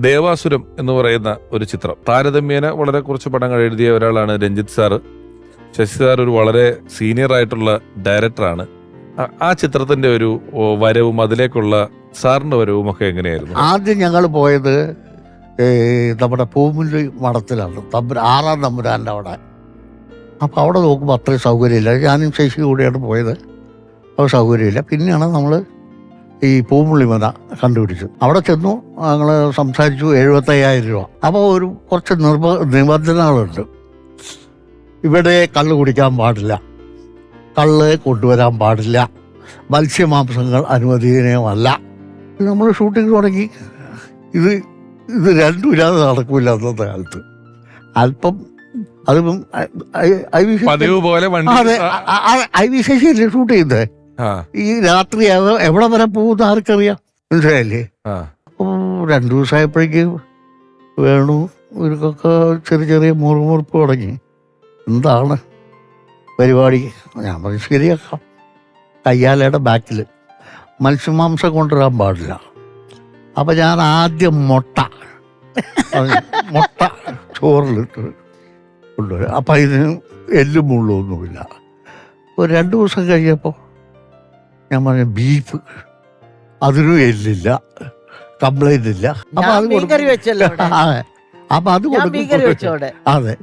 ദേവാസുരം എന്ന് പറയുന്ന ഒരു ചിത്രം. താരതമ്യേന വളരെ കുറച്ച് പടങ്ങൾ എഴുതിയ ഒരാളാണ് രഞ്ജിത്ത് സാറ് ശശി സാർ ഒരു വളരെ സീനിയർ ആയിട്ടുള്ള ഡയറക്ടറാണ് ആ- ചിത്രത്തിന്റെ ഒരു വരവും അതിലേക്കുള്ള സാറിന്റെ വരവും ഒക്കെ എങ്ങനെയായിരുന്നു? ആദ്യം ഞങ്ങൾ പോയത് നമ്മുടെ പൂമുല്ലി മഠത്തിലാണ്. തമ്പുര ആറാം തമ്പുരാന്റെ അവിടെ. അപ്പോൾ അവിടെ നോക്കുമ്പോൾ അത്രയും സൗകര്യമില്ല. ഞാനും ശശി കൂടിയാണ് പോയത്. അപ്പോൾ സൗകര്യമില്ല. പിന്നെയാണ് നമ്മൾ ഈ പൂമുള്ളി മല കണ്ടുപിടിച്ചു. അവിടെ ചെന്നു ഞങ്ങൾ സംസാരിച്ചു എഴുപത്തയ്യായിരം രൂപ. അപ്പോൾ ഒരു കുറച്ച് നിർബ നിബന്ധനകളുണ്ട്. ഇവിടെ കള്ള് കുടിക്കാൻ പാടില്ല. കള്ള് കൊണ്ടുവരാൻ പാടില്ല. മത്സ്യമാംസങ്ങൾ അനുവദനീയമല്ല. നമ്മൾ ഷൂട്ടിംഗ് തുടങ്ങി. ഇത് ഇത് രണ്ടും ഇല്ലാതെ നടക്കൂല അന്നത്തെ കാലത്ത്. അല്പം അതിപ്പം ഐ- വി ശശി- അതെ ഐ വി ശശിയല്ലേ ഷൂട്ട് ചെയ്യുന്നത് ഈ രാത്രി എവിടെ വരെ പോകുന്ന? ആർക്കറിയാം? മനസ്സിലായില്ലേ? രണ്ടു ദിവസമായപ്പോഴേക്ക് വേണു ഇവർക്കൊക്കെ ചെറിയ ചെറിയ മുറുമുറുപ്പ് തുടങ്ങി. എന്താണ് പരിപാടി? ഞാൻ പറഞ്ഞു ശരിയാക്കാം. കയ്യാലയുടെ ബാക്കിൽ മത്സ്യമാംസം കൊണ്ടുവരാൻ പാടില്ല. അപ്പം ഞാൻ ആദ്യം മുട്ട. മുട്ട ചോറിലിട്ട് കൊണ്ടുവരാം. അപ്പം ഇതിന് എല്ലും മുള്ളൊന്നുമില്ല ഒരു രണ്ട് ദിവസം കഴിഞ്ഞപ്പോൾ ഞാൻ പറഞ്ഞു ബീഫ് അതിനും എല്ലില്ല കംപ്ലൈന്റ് ഇല്ല അപ്പൊ അത് കൊടുക്കും. അതെ അപ്പൊ അത് കൊടുക്കും വെച്ചോടെ അതെ.